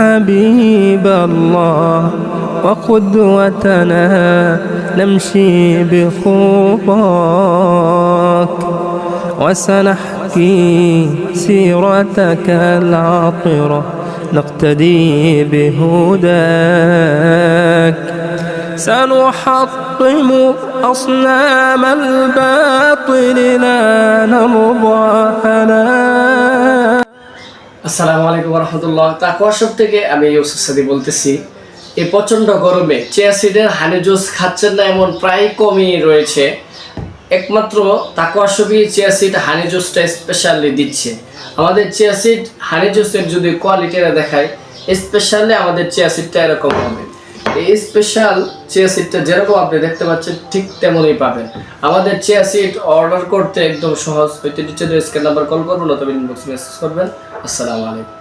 حبيب الله وقدوتنا نمشي بخطاك وسنحكي سيرتك العطرة نقتدي بهداك سنحطم أصنام الباطل لا نرضى هلاك আসসালামু আলাইকুম রহমতুল্লাহ তাকুয়া সব থেকে আমি ইউসুফ সাদি বলতেছি, এই প্রচণ্ড গরমে চেয়াসিডের হানি জুস খাচ্ছেন না এমন প্রায় কমই রয়েছে। একমাত্র তাকুয়া চেয়াসিড চিয়া হানি জুসটা স্পেশালি দিচ্ছে। আমাদের চেয়াসিড হানি জুসের যদি কোয়ালিটিটা দেখায় স্পেশালি আমাদের চেয়াসিডটা এরকম হবে। এই স্পেশাল চেয়ার সিটটা যেরকম আপনি দেখতে পাচ্ছেন, ঠিক তেমনই পাবেন। আমাদের চেয়ার সিট অর্ডার করতে একদম সহজ। হইতে নিচে স্ক্যান নাম্বার কল করবেন অথবা ইনবক্স মেসেজ করবেন। আসসালামু আলাইকুম।